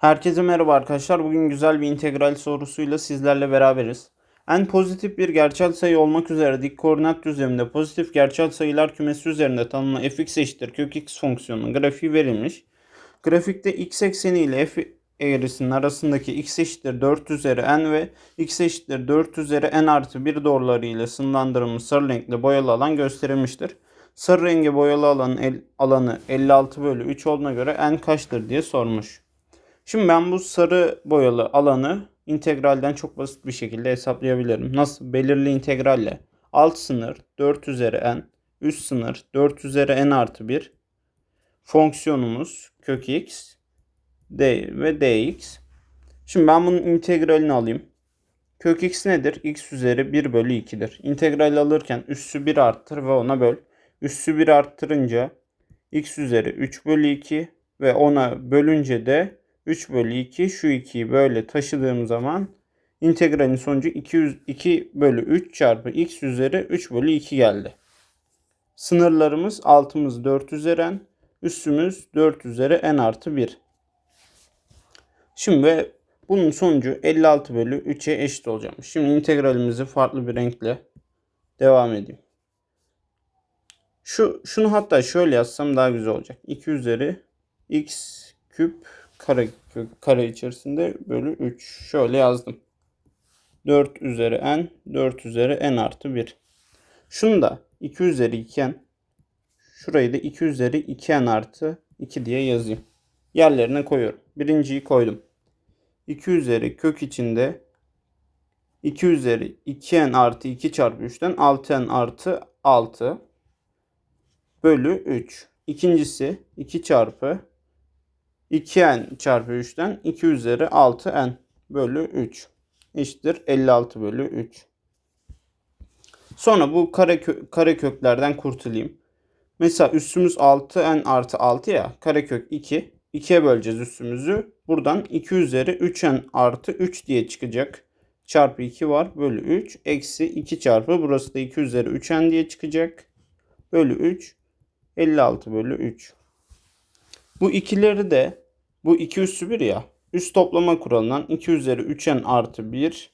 Herkese merhaba arkadaşlar. Bugün güzel bir integral sorusuyla sizlerle beraberiz. En pozitif bir gerçel sayı olmak üzere dik koordinat düzleminde pozitif gerçel sayılar kümesi üzerinde tanımlı fx eşittir kök x fonksiyonunun grafiği verilmiş. Grafikte x ekseni ile f eğrisinin arasındaki x eşittir 4 üzeri n ve x eşittir 4 üzeri n artı 1 doğruları ile sınırlandırılmış sarı renkli boyalı alan gösterilmiştir. Sarı rengi boyalı alanın el, alanı 56 bölü 3 olduğuna göre n kaçtır diye sormuş. Şimdi ben bu sarı boyalı alanı integralden çok basit bir şekilde hesaplayabilirim. Nasıl? Belirli integralle. Alt sınır 4 üzeri n. Üst sınır 4 üzeri n artı 1. Fonksiyonumuz kök x d ve dx. Şimdi ben bunun integralini alayım. Kök x nedir? x üzeri 1 bölü 2'dir. İntegral alırken üssü 1 arttır ve ona böl. Üssü 1 arttırınca x üzeri 3 bölü 2 ve ona bölünce de 3 bölü 2 şu 2'yi böyle taşıdığım zaman integralin sonucu 200, 2 bölü 3 çarpı x üzeri 3 bölü 2 geldi. Sınırlarımız altımız 4 üzeri n, üstümüz 4 üzeri n artı 1. Şimdi bunun sonucu 56 bölü 3'e eşit olacak. Şimdi integralimizi farklı bir renkle devam edeyim. Şu, şunu hatta şöyle yazsam daha güzel olacak. 2 üzeri x küp kare, kare içerisinde bölü 3. Şöyle yazdım. 4 üzeri n, 4 üzeri n artı 1. Şunu da 2 üzeri 2n. Şurayı da 2 üzeri 2n artı 2 diye yazayım. Yerlerine koyuyorum. Birinciyi koydum. 2 üzeri kök içinde 2 üzeri 2n artı 2 çarpı 3'ten 6n artı 6 bölü 3. İkincisi 2 çarpı 2n çarpı 3'ten 2 üzeri 6n bölü 3 eşittir 56 bölü 3. Sonra bu kare, kö kare köklerden kurtulayım. Mesela üstümüz 6n artı 6 ya karekök 2. 2'ye böleceğiz üstümüzü. Buradan 2 üzeri 3n artı 3 diye çıkacak. Çarpı 2 var bölü 3. Eksi 2 çarpı burası da 2 üzeri 3n diye çıkacak. Bölü 3. 56 bölü 3. Bu ikileri de bu 2 üssü 1 ya. Üst toplama kuralından 2 üzeri 3n artı 1.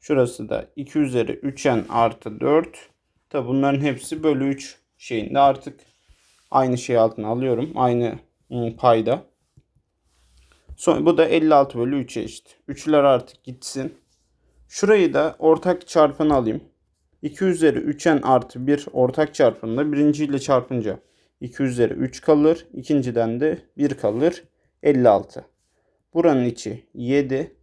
Şurası da 2 üzeri 3n artı 4. Tabi bunların hepsi bölü 3 şeyinde artık aynı şey altına alıyorum. Aynı ım, payda. Sonra bu da 56 bölü 3'e eşit. Üçler artık gitsin. Şurayı da ortak çarpanı alayım. 2 üzeri 3n artı 1 ortak çarpanında birinciyle çarpınca 2 üzeri 3 kalır. İkinciden de 1 kalır. 56. Buranın içi 7.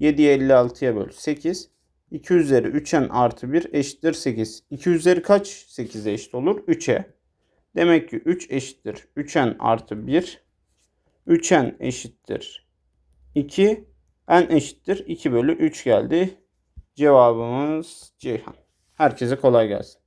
7'yi 56'ya böl 8. 2 üzeri 3n artı 1 eşittir 8. 2 üzeri kaç 8'e eşit olur? 3'e. Demek ki 3 eşittir 3n artı 1. 3n eşittir 2. n eşittir 2 bölü 3 geldi. Cevabımız Ceyhan. Herkese kolay gelsin.